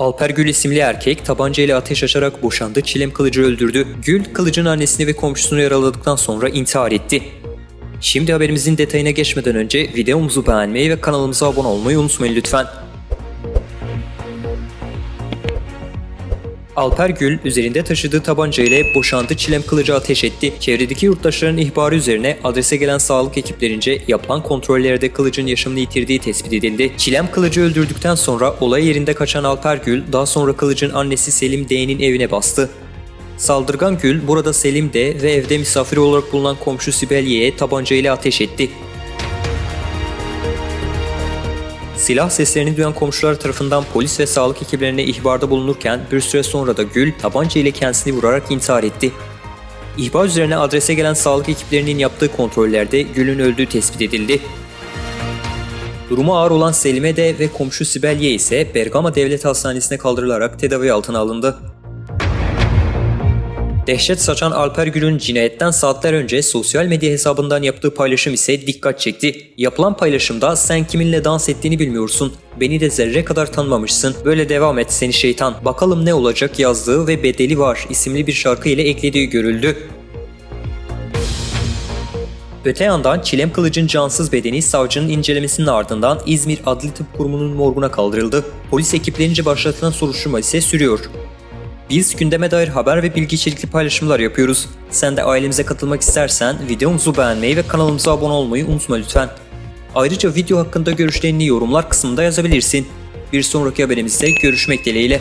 Alper Gül isimli erkek tabancayla ateş açarak boşandığı Çilem Kılıcı öldürdü. Gül, Kılıcın annesini ve komşusunu yaraladıktan sonra intihar etti. Şimdi haberimizin detayına geçmeden önce videomuzu beğenmeyi ve kanalımıza abone olmayı unutmayın lütfen. Alper Gül üzerinde taşıdığı tabanca ile boşandığı Çilem Kılıcı ateş etti. Çevredeki yurttaşların ihbarı üzerine adrese gelen sağlık ekiplerince yapılan kontrollerde Kılıcın yaşamını yitirdiği tespit edildi. Çilem Kılıcı öldürdükten sonra olay yerinde kaçan Alper Gül daha sonra Kılıcın annesi Selim D'nin evine bastı. Saldırgan Gül burada Selim D ve evde misafir olarak bulunan komşu Sibel Y'ye tabanca ile ateş etti. Silah seslerini duyan komşular tarafından polis ve sağlık ekiplerine ihbarda bulunurken bir süre sonra da Gül tabanca ile kendisini vurarak intihar etti. İhbar üzerine adrese gelen sağlık ekiplerinin yaptığı kontrollerde Gül'ün öldüğü tespit edildi. Durumu ağır olan Selime de ve komşu Sibel Y ise Bergama Devlet Hastanesi'ne kaldırılarak tedavi altına alındı. Dehşet saçan Alper Gül'ün cinayetten saatler önce sosyal medya hesabından yaptığı paylaşım ise dikkat çekti. Yapılan paylaşımda sen kiminle dans ettiğini bilmiyorsun. Beni de zerre kadar tanımamışsın. Böyle devam et seni şeytan. Bakalım ne olacak yazdığı ve Bedeli Var isimli bir şarkı ile eklediği görüldü. Öte yandan Çilem Kılıç'ın cansız bedeni savcının incelemesinin ardından İzmir Adli Tıp Kurumu'nun morguna kaldırıldı. Polis ekiplerince başlatılan soruşturma ise sürüyor. Biz gündeme dair haber ve bilgi içerikli paylaşımlar yapıyoruz. Sen de ailemize katılmak istersen videomuzu beğenmeyi ve kanalımıza abone olmayı unutma lütfen. Ayrıca video hakkında görüşlerini yorumlar kısmında yazabilirsin. Bir sonraki haberimizde görüşmek dileğiyle.